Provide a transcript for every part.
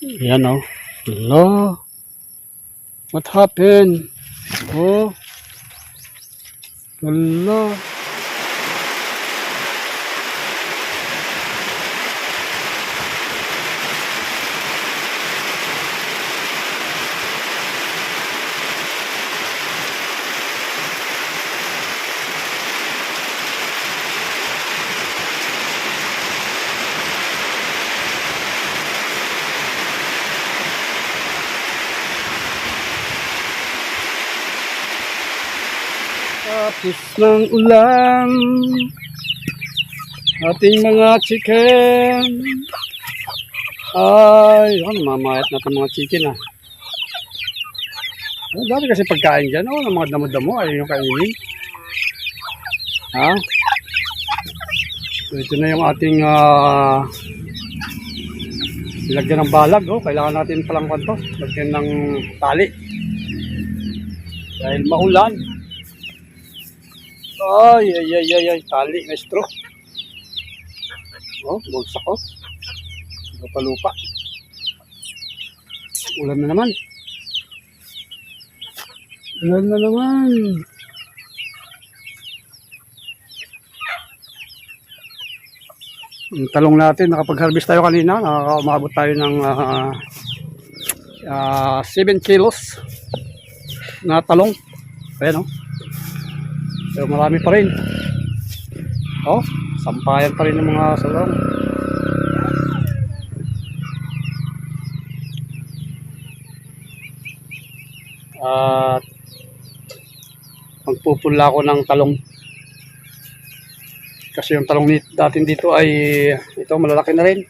Yan oh. Hello. What happened? Oh. Hello. Ng ulan ating mga chicken. Ay oh, mamayat na itong mga chicken ah. Oh, dami kasi pagkain dyan oh, ng mga damo-damo ay yung kainin. Ha? So, ito na yung ating ah lagyan ng balag oh. kailangan natin palang kwanto lagyan ng tali. Dahil maulan ay, ay, ay, ay, ay, tali, maestro. Oh, bagsak, oh. Lupa-lupa. Ulan na naman. Ulan na naman. Yung talong natin, nakapag-harvest tayo kanina, nakakaumabot tayo ng ah, ah, 7 kilos na talong. Ayan, oh. Pero marami pa rin. Oh, sampayan pa rin ng mga salong. At magpupula ako ng talong. Kasi yung talong datin dito ay ito malalaki na rin.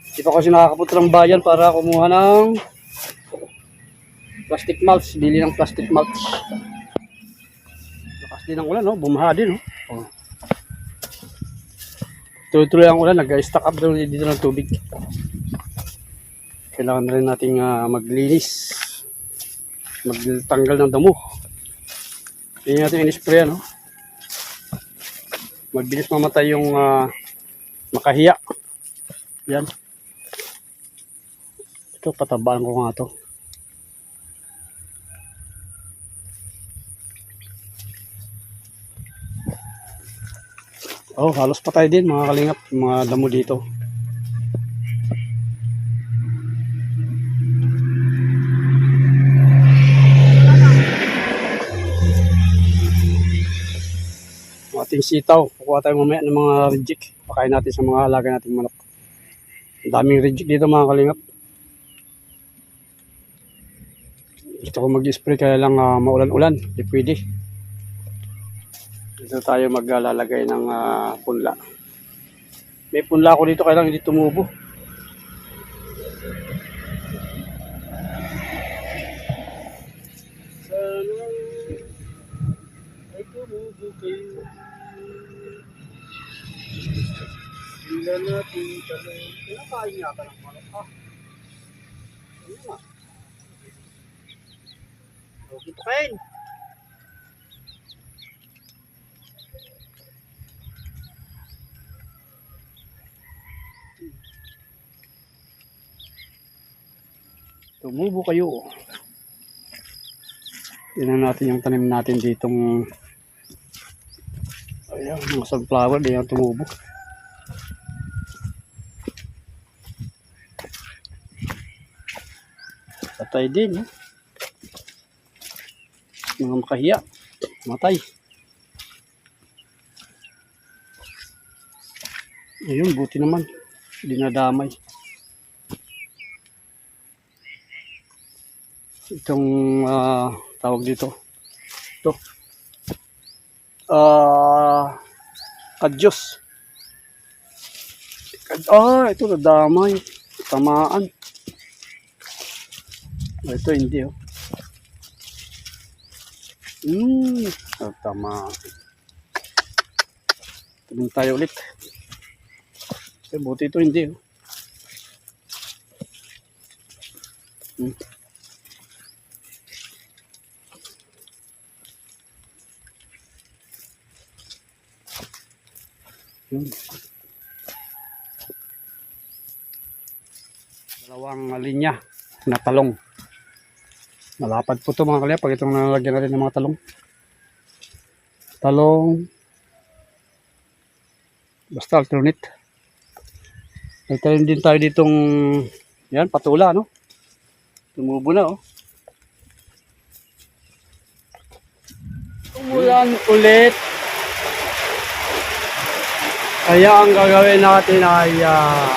Hindi pa kasi nakakapunta ng bayan para kumuha ng plastic mulch. Bili ng plastic mulch. Lakas din ang ulan, no? Bumaha din, no? Oh. Tuloy-tuloy ang ulan, nag-stack up daw dito ng tubig. Kailangan rin nating ah, maglinis. Magtanggal ng damo. Hindi natin in-spray, no? Magbilis mamatay yung ah, makahiya. Yan. Ito, patabaan ko nga to. Oh, halos patay din mga kalingap, mga damo dito. Ating sitaw, kukuha tayo mamaya ng mga reject. Pakain natin sa mga alaga nating manok. Ang daming reject dito mga kalingap. Gusto ko mag-spray kaya lang ah, maulan-ulan. Hindi pwede. Dito tayo maglalagay ng ah, punla. May punla ako dito kaya lang hindi tumubo. Sana ay tumubo kayo. Natin tanong. Kinakain yata ng manok ha. Ano nga? Huwag ito kain. Tumubo kayo. Tingnan natin yung tanim natin ditong Ayan, mga sunflower, di yan tumubo. Patay din, eh. Mga makahiya. Matay. Ayun, buti naman. Dinadamay. Itong ah, tawag dito. Ito. Ah, kadyos. Kad- Ah, ito nadamay. Tamaan. Ah, Ito hindi oh. Hmm, tama. Tuming tayo ulit. Eh, buti ito hindi oh. Hmm. Yun. Dalawang linya na talong. Malapad po ito mga kalya pag itong nalagyan natin ng mga talong. Talong. Basta alternate. Nagtanim din tayo ditong yan, patula no. Tumubo na oh. Umulan ulit. Kaya ang gagawin natin ay ah,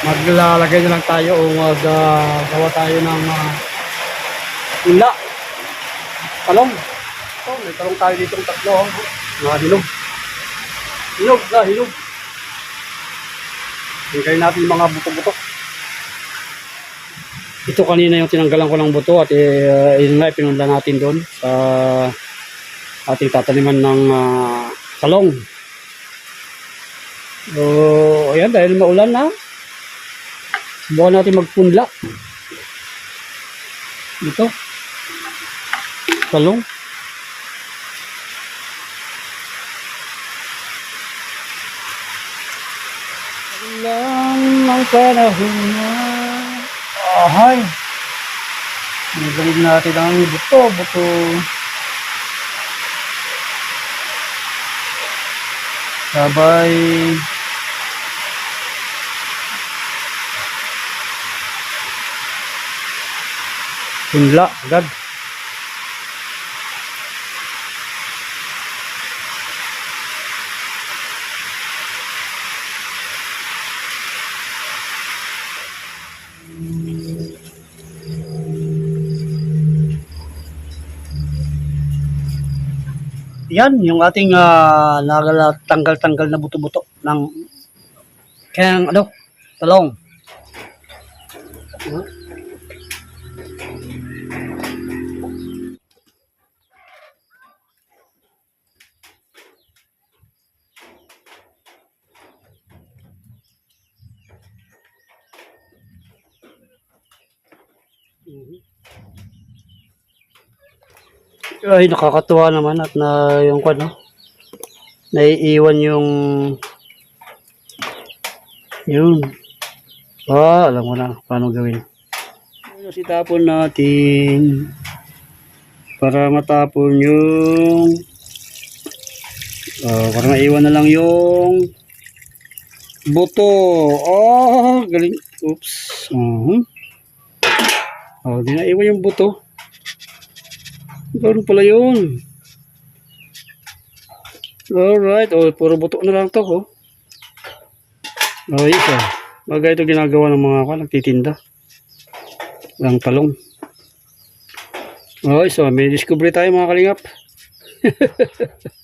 maglalagay na lang tayo o maggawa tayo ng uh, ula. Talong. Oh, may talong tayo dito tatlo. Oh. Mga hinog. Hinog na hinog. Hingay natin mga buto-buto. Ito kanina yung tinanggalan ko ng buto at eh, yun nga pinunla natin doon sa ating tataniman ng ah, talong. So, ayan, dahil maulan na, subukan natin magpunla. Ito. Talong. Lang ang panahon na. Ahay. Magaling natin ang buto, buto. Sabay. Punla, agad. Yan, yung ating uh, tanggal-tanggal na buto-buto ng kaya ano, talong. Ay, nakakatuwa naman at na yung kwan, no? Naiiwan yung yun. Ah, alam ko na paano gawin. Ayun, itapon natin para matapon yung ah, para maiwan na lang yung buto. Oh, galing. Oops. Uh Oh, di na iwan yung buto. Ganun pala yun. Alright. Oh, puro buto na lang to. Oh. Oh, isa. Bagay ito ginagawa ng mga kan, nagtitinda. Ng talong. Oh, so may discovery tayo mga kalingap.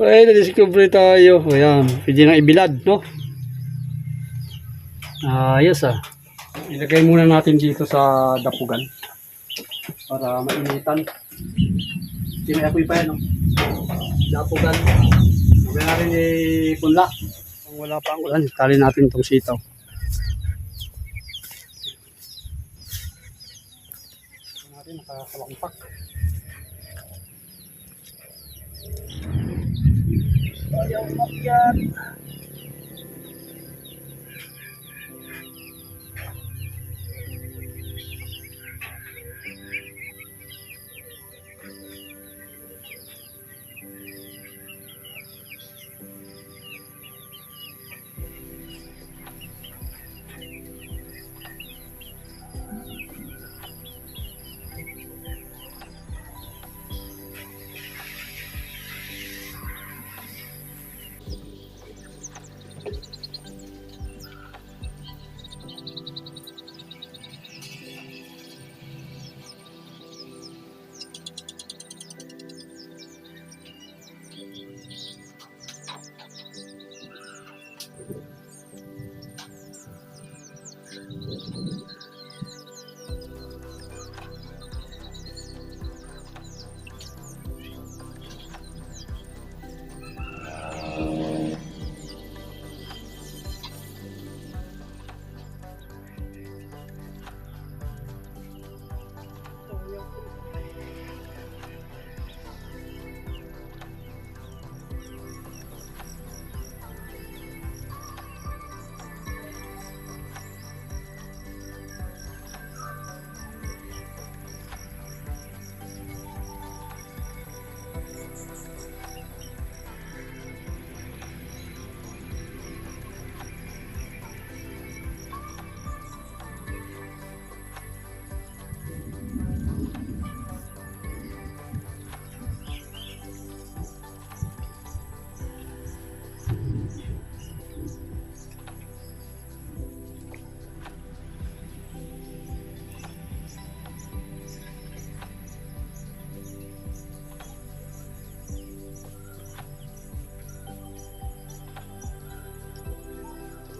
Ay, na-discovery tayo. O yan, pwede nang ibilad, no? Ayos ah. Ilagay muna natin dito sa dapugan para mainitan. Hindi may apoy pa yan, no? Dapugan. Huwag natin ipunla. Kung wala pa ang ulan, tali natin itong sitaw. Natin, nakakalangpak. Ayaw makyat.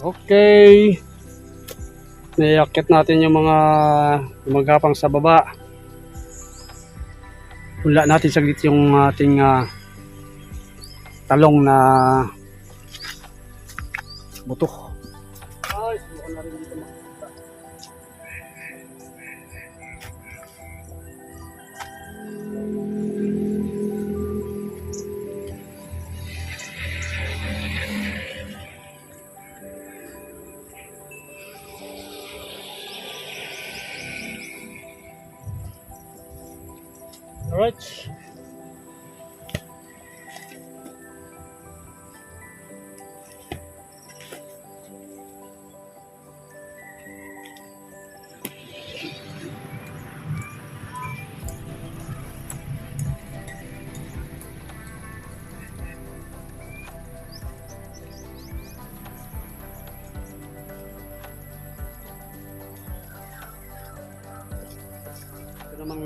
Okay. Naiakit natin yung mga gumagapang sa baba. Hula natin saglit yung ating ah, talong na buto. Alright.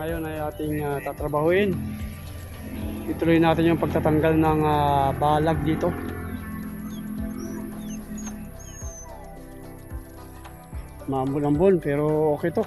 Ngayon ay ating ah, tatrabahuin. Ituloy natin yung pagtatanggal ng ah, balag dito. Maambon-ambon pero okay to.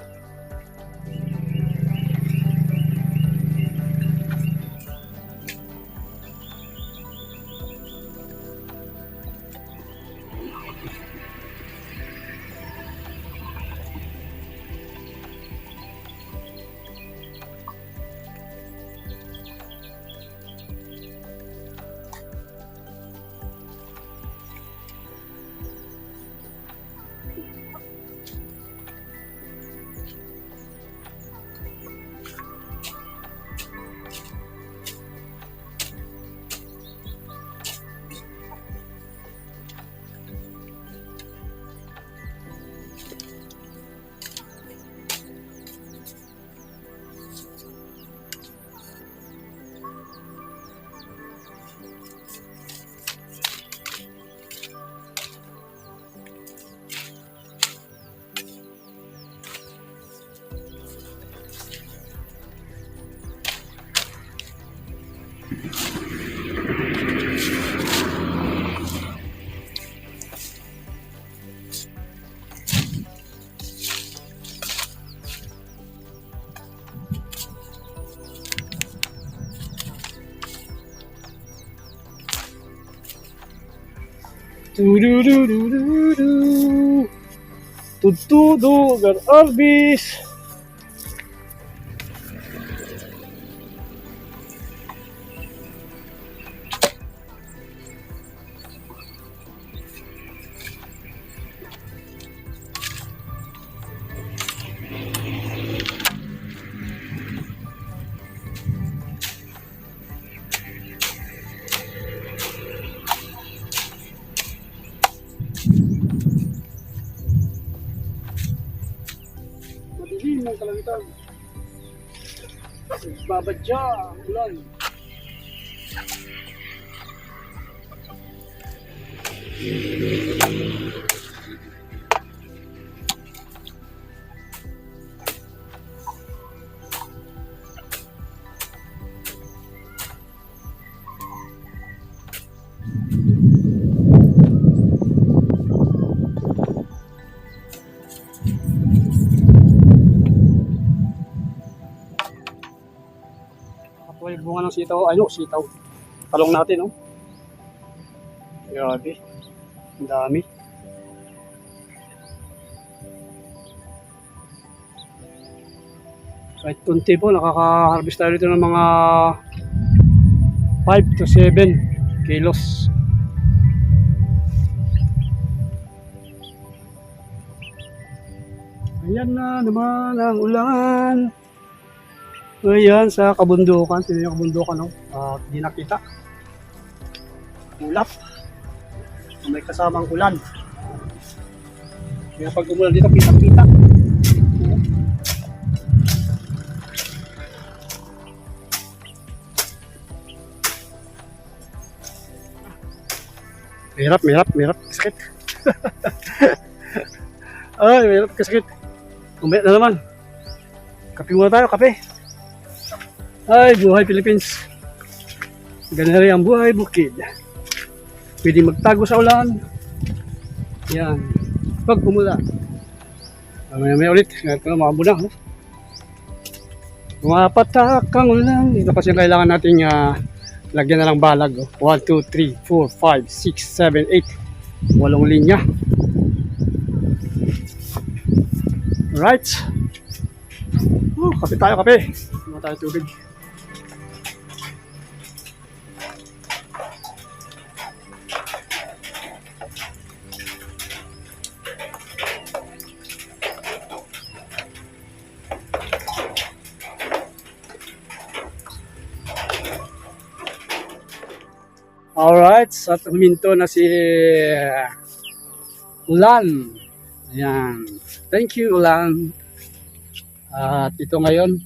Tudududududu. Tutudugan Arbis. Kalangitan. Babadya ulan. Ako yung bunga ng sitaw. Ano, sitaw. Talong natin, oh. Grabe. Ang dami. Kahit kunti po, nakaka-harvest tayo dito ng mga 5 to 7 kilos. Ayan na naman ang ulan. Ayan, sa kabundukan. Sino yung kabundukan, no? Ah, di nakita. Ulap. May kasamang ulan. Kaya pag umulan dito, kita-kita. Mahirap, mahirap, mahirap. Sakit. Ay, mahirap, kasakit. Umaya na naman. Kape muna tayo, kape. Ay, buhay Philippines. Ganun rin ang buhay bukid. Pwede magtago sa ulan. Yan. Pag pumula. May may ulit. Ito na mga bunang. Oh. Mga patakang ulan. Ito kasi ang kailangan nating ah, lagyan na lang balag. Oh. 1, 2, 3, 4, 5, 6, 7, 8. Walong linya. Right. Oh, kape tayo, kape. Ano tayo tubig. Alright, sa huminto na si uh, Ulan. Ayan. Thank you, Ulan. At ito ngayon,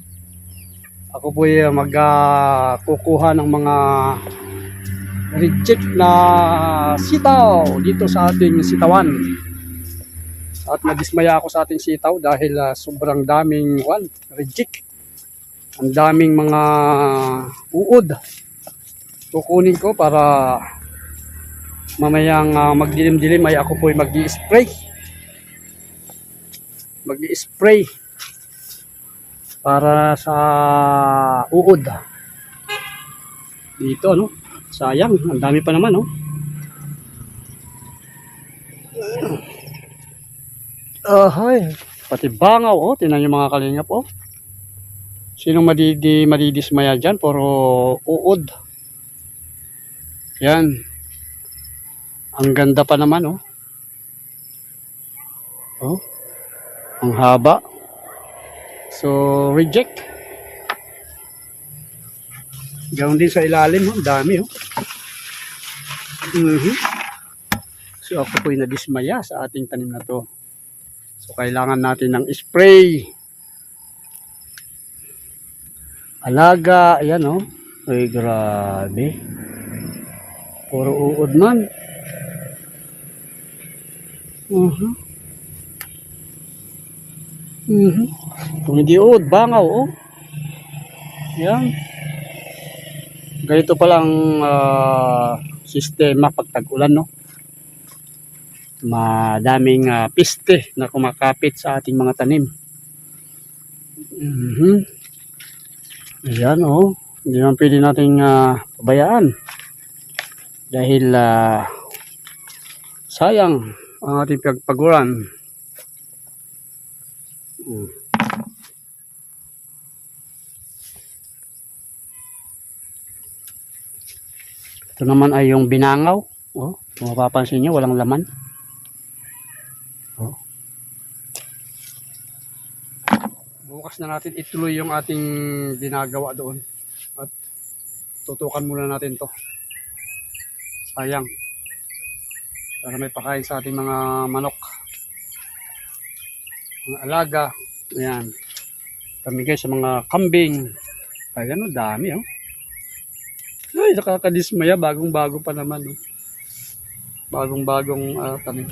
ako po ay magkukuha ng mga reject na sitaw dito sa ating sitawan. At nadismaya ako sa ating sitaw dahil ah, sobrang daming one, reject. Ang daming mga uod. Kukunin ko para mamayang ah, magdilim-dilim ay ako po ay mag-i-spray. Mag-i-spray para sa uod. Dito, no? Sayang, ang dami pa naman, no? Ahay, pati bangaw, oh. Tinan yung mga kalingap, oh. Sinong madidi, madidismaya dyan? Puro uod. Yan. Ang ganda pa naman, oh. Oh. Ang haba. So, reject. Gawin din sa ilalim, oh. Dami, oh. Mhm. So, ako po'y nadismaya sa ating tanim na to. So, kailangan natin ng spray. Alaga, ayan, oh. Ay, grabe. Puro uod man. Mhm. Mhm. Kung hindi uod, bangaw, oh. Yan. Ganito palang ah, sistema pag tag-ulan, no? Madaming ah, piste na kumakapit sa ating mga tanim. Mhm. Ayan, oh. Hindi naman pwede nating ah, pabayaan. Dahil ah, sayang ang ating pagpaguran. Mm. Ito naman ay yung binangaw. Oh, kung mapapansin nyo, walang laman. Oh. Bukas na natin ituloy yung ating ginagawa doon. At tutukan muna natin to. Sayang. Para may pakain sa ating mga manok. Mga alaga. Ayan. Pamigay sa mga kambing. Ayan o, dami oh. Ay, nakakadismaya. Bagong-bago pa naman. Oh. Bagong-bagong ah, tanim.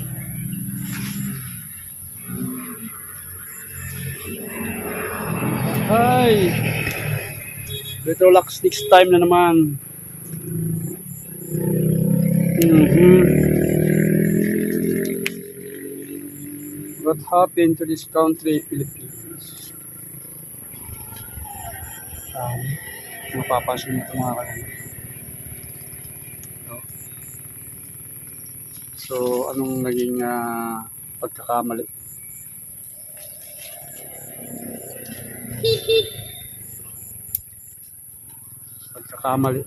Ay! Retrolax next time na naman. Mhm. What happened to this country, Philippines? Um, mapapansin nito mga kanina. So, so, anong naging ah, pagkakamali? Pagkakamali.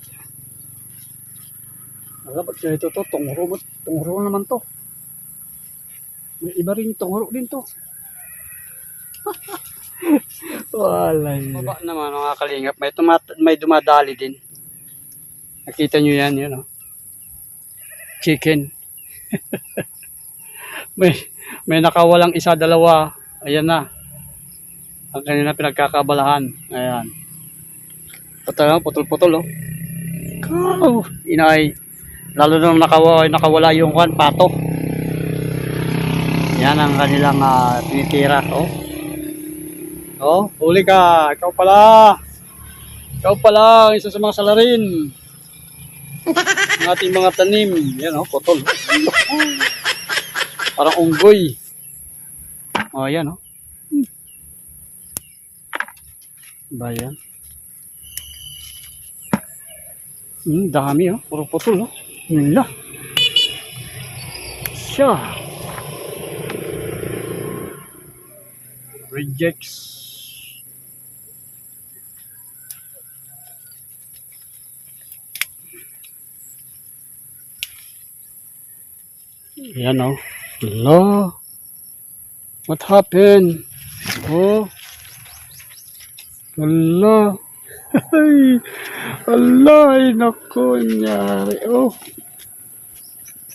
Dapat kaya ito to, tungro, mo- naman to. May iba rin tungro din to. Walay. Baba naman mga kalingap, may, may dumadali din. Nakita nyo yan, yun oh. Chicken. may, may nakawalang isa, dalawa. Ayan na. Ang kanina pinagkakabalahan. Ayan. Putol, putol-putol oh. Kaw, inay. Lalo nung nakawala, nakawala yung kwan, pato. Yan ang kanilang uh, tinitira. Oh. Oh, huli ka. Ikaw pala. Ikaw pala, ang isa sa mga salarin. Ng ating mga tanim. Yan oh, putol. Parang unggoy. O, yan, oh. Ba yan? Hmm, dami, oh. Puro putol, oh. Nila. Siya. Rejects. Yan oh. Hello. What happened? Oh. Hello. Ay. Ala, ay naku, nangyari. Oh.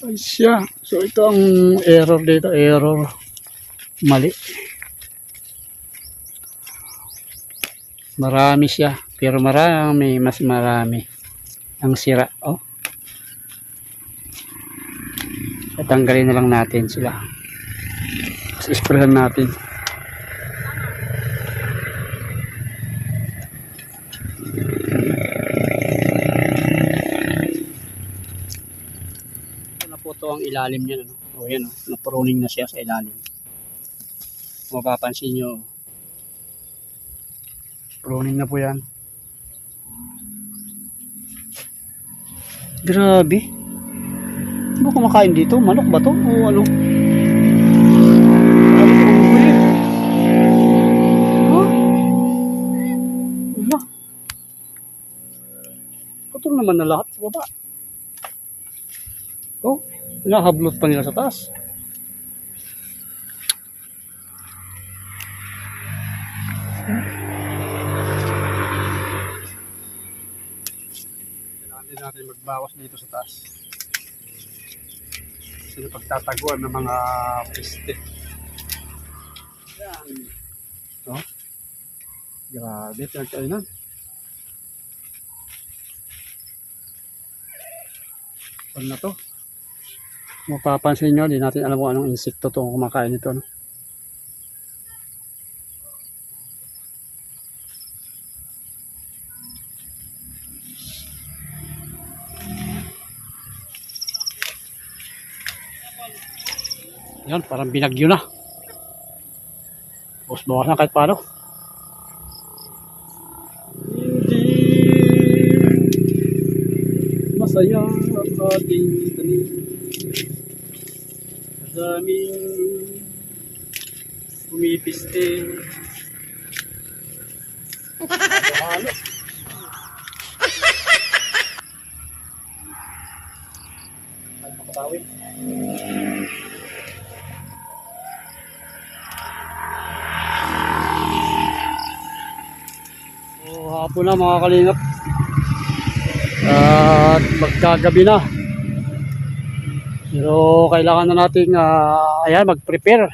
Ay siya. So ito ang error dito, error. Mali. Marami siya. Pero marami, mas marami. Ang sira. Oh. Tatanggalin na lang natin sila. Tapos natin. Ito na po to ang ilalim niya. No? O yan, oh. napuruning na siya sa ilalim. Mapapansin nyo, pruning na po yan. Grabe. Ano kumakain dito? Manok ba to? O ano? Ha? Wala. Putol naman na lahat sa baba. Oh, nahablot pa nila sa taas. Kailangan din natin magbawas dito sa taas. Sino pagtataguan ng mga piste. Yan. Oh. Grabe, pinagkainan. Ano na to? Mapapansin nyo, di natin alam kung anong insekto to kumakain nito. No? Yan, parang binagyo na. Tapos bawas na kahit paano. Hindi masaya ang ating tanim. Kadaming pumipiste. Halo. Makatawid. So, hapon na mga kalingap. At magkagabi na. Pero kailangan na nating ah, ayan, mag-prepare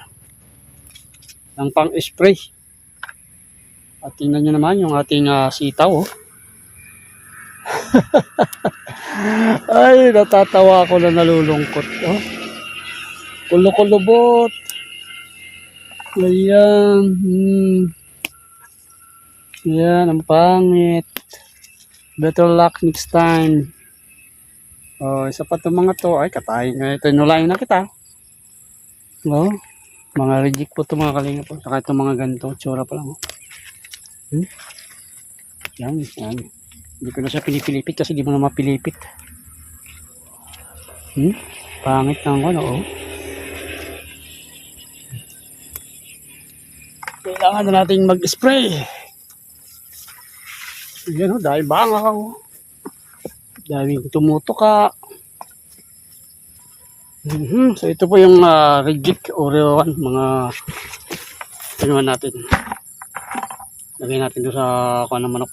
ng pang-spray. At tingnan nyo naman yung ating ah, sitaw. Oh. Ay, natatawa ako na nalulungkot. Oh. Kulo-kulubot. Ayan. Hmm. Yan, ang pangit. Better luck next time. Oh, isa pa itong mga to. Ay, katayin na. Ito, nulayin na kita. Oh, mga reject po itong mga kalinga po. Saka itong mga ganito. Tsura pa lang. Oh. Hmm? Yan, yan. Hindi ko na siya pinipilipit kasi di mo na mapilipit. Hmm? Pangit ng ano, oh. Kailangan na nating mag-spray. Yan o, dahil bangaw. Daming tumutuka. Mhm, So ito po yung uh, reject Oreo 1, mga ano natin. Lagay natin doon sa kuha ng manok.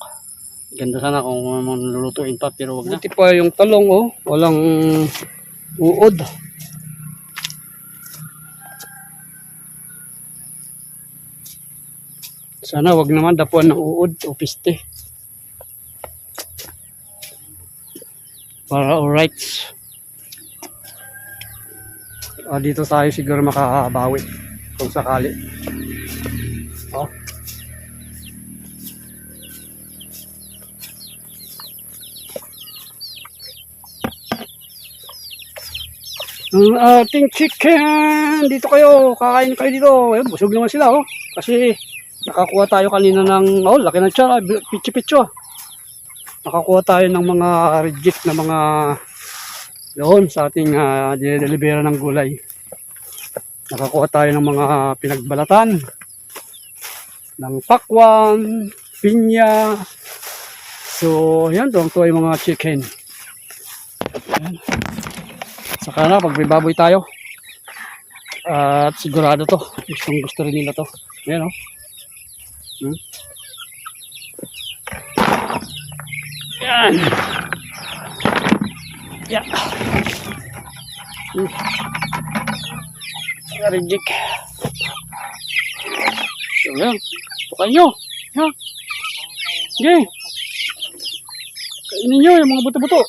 Ganda sana kung lulutuin pa pero wag na. Buti pa yung talong oh, walang uod. Sana wag naman dapuan ng uod o piste. Para alright. Ah, dito tayo siguro makakabawi kung sakali. Oh. Ang ating chicken! Dito kayo! Kakain kayo dito! Ayun, busog naman sila oh. Kasi nakakuha tayo kanina ng, oh, laki ng tiyan, pichi-picho. Nakakuha tayo ng mga reject na mga doon sa ating uh, delibera ng gulay. Nakakuha tayo ng mga pinagbalatan ng pakwan, pinya. So, yan, tuwang tuwa yung mga chicken. Yan. Saka na, pag may tayo. At sigurado to. Gustong gusto rin nila to. Yan, oh. Hmm? Yan. Yeah. Hmm. Reject. So, yan. Tukay nyo. Ha? Kainin nyo yung mga buto-buto.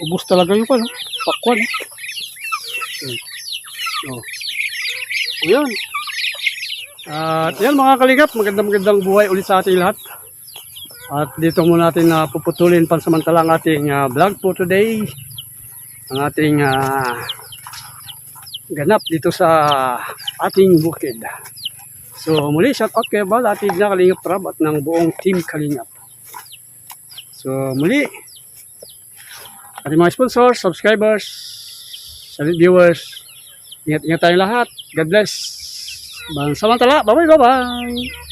Ubus talaga yung ano, pakwan. Hmm. Oh. O yan. At yan mga kaligap, magandang magandang buhay ulit sa ating lahat. At dito muna natin na puputulin pansamantala ang ating ah, vlog for today. Ang ating ah, ganap dito sa ating bukid. So muli shout out kay Bal, ating na Kalingap Trab at ng buong team Kalingap. So muli, ating mga sponsors, subscribers, solid viewers, ingat-ingat tayo lahat. God bless. Samantala, bye-bye, bye-bye.